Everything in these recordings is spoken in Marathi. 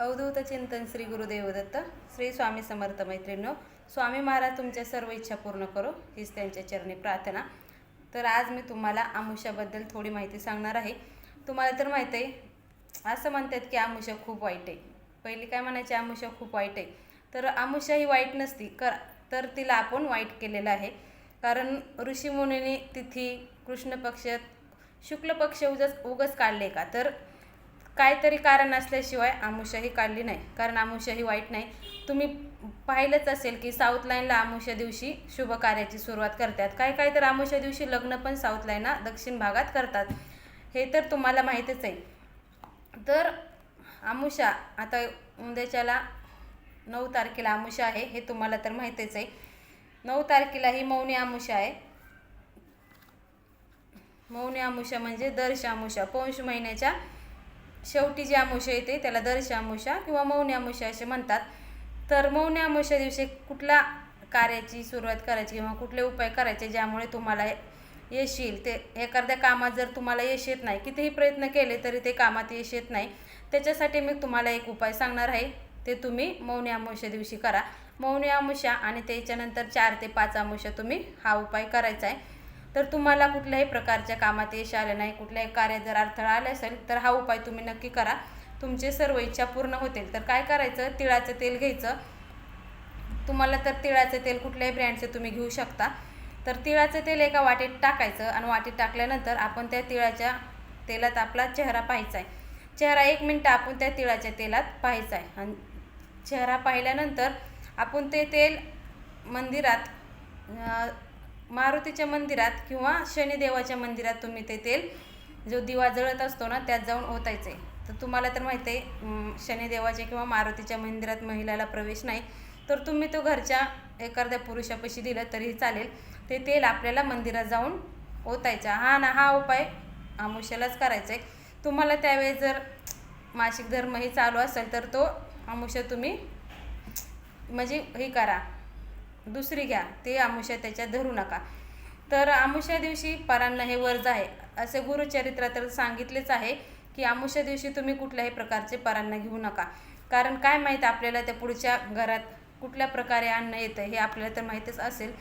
अवधूत चिंतन श्री गुरुदेव दत्त श्री स्वामी समर्थ मैत्रिणींनो स्वामी महाराज तुमच्या सर्व इच्छा पूर्ण करो हीच त्यांच्या चरणी प्रार्थना. तर आज मी तुम्हाला आमुष्याबद्दल थोडी माहिती सांगणार आहे. तुम्हाला तर माहीत आहे असं म्हणतात की आमुष्या खूप वाईट आहे. पहिली काय म्हणायची? आमुष्या खूप वाईट आहे. तर आमुष्या ही वाईट नसती कर तर तिला आपण वाईट केलेलं आहे. कारण ऋषीमुनीने तिथी कृष्ण पक्ष शुक्ल पक्ष उगच उगच काढले का? तर काहीतरी कारण असल्याशिवाय आमुष्या ही काढली नाही. कारण आमुष्या ही वाईट नाही. तुम्ही पाहिलंच असेल की साऊथ लाईनला आमुष्या दिवशी शुभ कार्याची सुरुवात करतात. काही काही तर आमुष्या दिवशी लग्न पण साऊथ लाईनला दक्षिण भागात करतात. हे तर तुम्हाला माहीतच आहे. तर आमुषा आता उद्याच्याला नऊ तारखेला आमुषा आहे हे तुम्हाला तर माहीतच आहे. नऊ तारखेला ही मौनी आमुषा आहे. मौनी आमुषा म्हणजे दर्श आमुषा. पौष महिन्याच्या शेवटी जी आमुष्या येते त्याला दर्श आमुषा किंवा मौनी आमुषा असे म्हणतात. तर मौनी आमुषा दिवशी कुठल्या कार्याची सुरुवात करायची किंवा कुठले उपाय करायचे ज्यामुळे तुम्हाला यश येईल ते एखाद्या कामात जर तुम्हाला यश येत नाही कितीही प्रयत्न केले तरी ते कामात यश येत नाही. त्याच्यासाठी मी तुम्हाला एक उपाय सांगणार आहे. ते तुम्ही मौनी आमुष्या दिवशी करा. मौनी अमावस्या आणि त्याच्यानंतर चार ते पाच अमावस्या तुम्ही हा उपाय करायचा आहे. तर तुम्हाला कुठल्याही प्रकारच्या कामात यश आलं नाही कुठल्याही कार्यात जर अडथळा आला असेल तर हा उपाय तुम्ही नक्की करा. तुमचे सर्व इच्छा पूर्ण होतील. तर काय करायचं? तिळाचं तेल घ्यायचं. तुम्हाला तर तिळाचं तेल कुठल्याही ब्रँडचं तुम्ही घेऊ शकता. तर तिळाचं तेल एका वाटीत टाकायचं आणि वाटीत टाकल्यानंतर आपण त्या तिळाच्या तेलात आपला चेहरा पाहायचा आहे चेहरा एक मिनटं आपण त्या तिळाच्या तेलात पाहायचा आहे आणि चेहरा पाहिल्यानंतर आपण ते तेल मंदिरात मारुतीच्या मंदिरात किंवा शनिदेवाच्या मंदिरात तुम्ही ते तेल जो दिवा जळत असतो ना त्यात जाऊन ओतायचं. आहे तर तुम्हाला तर माहिती आहे शनिदेवाच्या किंवा मारुतीच्या मंदिरात महिलाला प्रवेश नाही. तर तुम्ही तो घरच्या एखाद्या पुरुषापाशी दिलं तरीही चालेल. ते तेल आपल्याला मंदिरात जाऊन ओतायचा. हा ना हा उपाय आमुष्यालाच करायचा आहे तुम्हाला त्यावेळेस जर मासिक धर्मही चालू असेल तर तो आमुष्या तुम्ही म्हणजे हे करा. दुसरी घ्या ते आमुष्या त्याच्यात धरू नका. तर आमुष्या दिवशी परांना हे वर्ज आहे. असे गुरुचरित्रात तर सांगितलेच आहे की आमुष्या दिवशी तुम्ही कुठल्याही प्रकारचे परांना घेऊ नका. कारण काय माहीत आपल्याला त्या पुढच्या घरात कुठल्या प्रकारे अन्न येतं हे आपल्याला तर माहीतच असेल.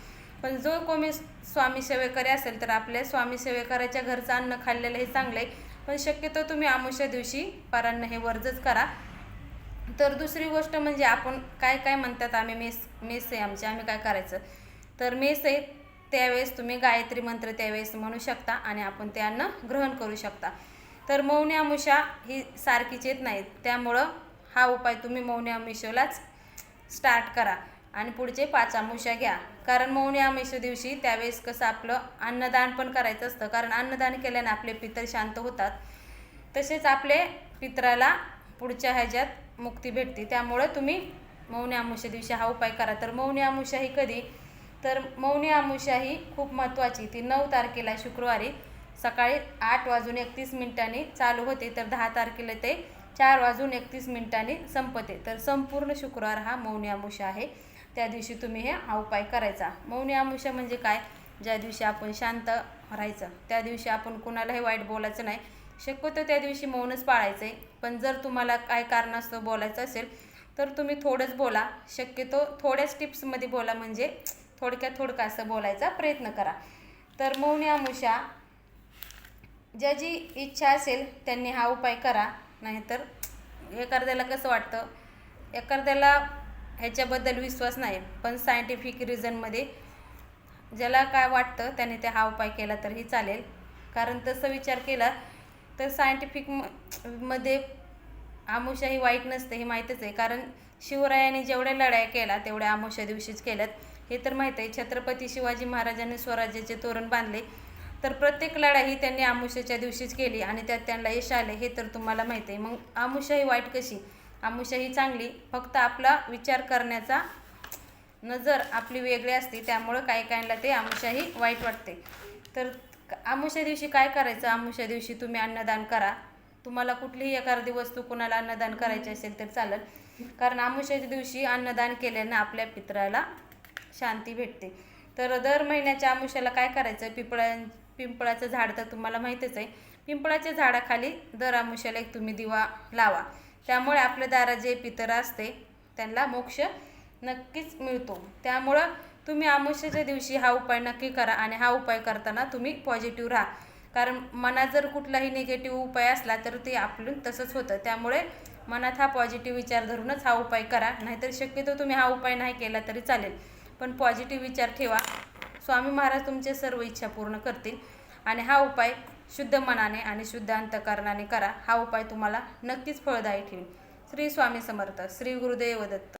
पण जो कोणी स्वामी सेवेकरी असेल तर आपल्या स्वामी सेवेकराच्या घरचं अन्न खाल्लेलं हे चांगलं आहे पण शक्यतो तुम्ही आमुष्या दिवशी परांना हे वर्जच करा. तर दुसरी गोष्ट म्हणजे आपण काय काय म्हणतात आम्ही मेस मेस आहे आमची आम्ही काय करायचं? तर मेस आहे त्यावेळेस तुम्ही गायत्री मंत्र त्यावेळेस म्हणू शकता आणि आपण ते अन्न ग्रहण करू शकता. तर मौनी अमुषा ही सारखीच येत नाहीत त्यामुळं हा उपाय तुम्ही मौनी अमुष्यालाच स्टार्ट करा आणि पुढचे पाच अमुष्या घ्या. कारण मौनी अमुष्या दिवशी त्यावेळेस कसं आपलं अन्नदान पण करायचं असतं कारण अन्नदान केल्याने आपले पितर शांत होतात. तसेच आपले पित्राला पुढच्या ह्याच्यात मुक्ती भेटते. त्यामुळं तुम्ही मौनी आमुष्या दिवशी हा उपाय करा. तर मौनी अमुष्या ही कधी? तर मौनी अमुष्या ही खूप महत्त्वाची. ती नऊ तारखेला शुक्रवारी सकाळी आठ वाजून एकतीस मिनिटांनी चालू होते. तर दहा तारखेला ते चार वाजून एकतीस मिनिटांनी संपते. तर संपूर्ण शुक्रवार हा मौनी अमुष्या आहे. त्या दिवशी तुम्ही हे हा उपाय करायचा. मौनी अमुष्या म्हणजे काय? ज्या दिवशी आपण शांत राहायचं. त्या दिवशी आपण कुणालाही वाईट बोलायचं नाही. शक्यतो त्या दिवशी मौनच पाळायचं. आहे पण जर तुम्हाला काय कारणास्तव बोलायचं असेल तर तुम्ही थोडंच बोला. शक्यतो थोड्याच टिप्समध्ये बोला म्हणजे थोडक्यात थोडक्या असं बोलायचा प्रयत्न करा. तर मौनी अमुषा ज्याची इच्छा असेल त्यांनी हा उपाय करा. नाहीतर एखाद्याला कसं वाटतं? एखाद्याला ह्याच्याबद्दल विश्वास नाही पण सायंटिफिक रिझनमध्ये ज्याला काय वाटतं त्याने ते हा उपाय केला तरीही चालेल. कारण तसं विचार केला तर सायंटिफिक म मध्ये आमुषा ही वाईट नसते हे माहीतच आहे. कारण शिवरायाने जेवढ्या लढाया केला तेवढ्या आमुषा दिवशीच केल्यात. हे तर माहीत आहे. छत्रपती शिवाजी महाराजांनी स्वराज्याचे तोरण बांधले. तर प्रत्येक लढाई ही त्यांनी आमुष्याच्या दिवशीच केली आणि त्यात त्यांना यश आले हे तर तुम्हाला माहीत आहे. मग आमुषा ही वाईट कशी? आमुषा ही चांगली. फक्त आपला विचार करण्याचा नजर आपली वेगळी असते. त्यामुळं काही काहींना ते आमुषा ही वाईट वाटते. तर आमुष्या दिवशी काय करायचं? आमुष्या दिवशी तुम्ही अन्नदान करा. तुम्हाला कुठलीही एखादी वस्तू कुणाला अन्नदान करायची असेल तर चालेल. कारण आमुष्याच्या दिवशी अन्नदान केल्यानं आपल्या पित्राला शांती भेटते. तर दर महिन्याच्या आमुष्याला काय करायचं? पिंपळा पिंपळाचं झाड तर तुम्हाला माहीतच आहे. पिंपळाच्या झाडाखाली दर आमुष्याला एक तुम्ही दिवा लावा. त्यामुळे आपल्या दारा जे पितर असते त्यांना मोक्ष नक्कीच मिळतो. त्यामुळं तुम्ही आमुष्याच्या दिवशी हा उपाय नक्की करा आणि हा उपाय करताना तुम्ही पॉझिटिव्ह राहा. कारण मनात जर कुठलाही निगेटिव्ह उपाय असला तर ते आपलं तसंच होतं. त्यामुळे मनात हा पॉझिटिव्ह विचार धरूनच हा उपाय करा. नाहीतर शक्यतो तुम्ही हा उपाय नाही केला तरी चालेल. पण पॉझिटिव्ह विचार ठेवा. स्वामी महाराज तुमचे सर्व इच्छा पूर्ण करतील आणि हा उपाय शुद्ध मनाने आणि शुद्ध अंतकरणाने करा. हा उपाय तुम्हाला नक्कीच फळदायी ठेवी श्री स्वामी समर्थ. श्री गुरुदेव दत्त.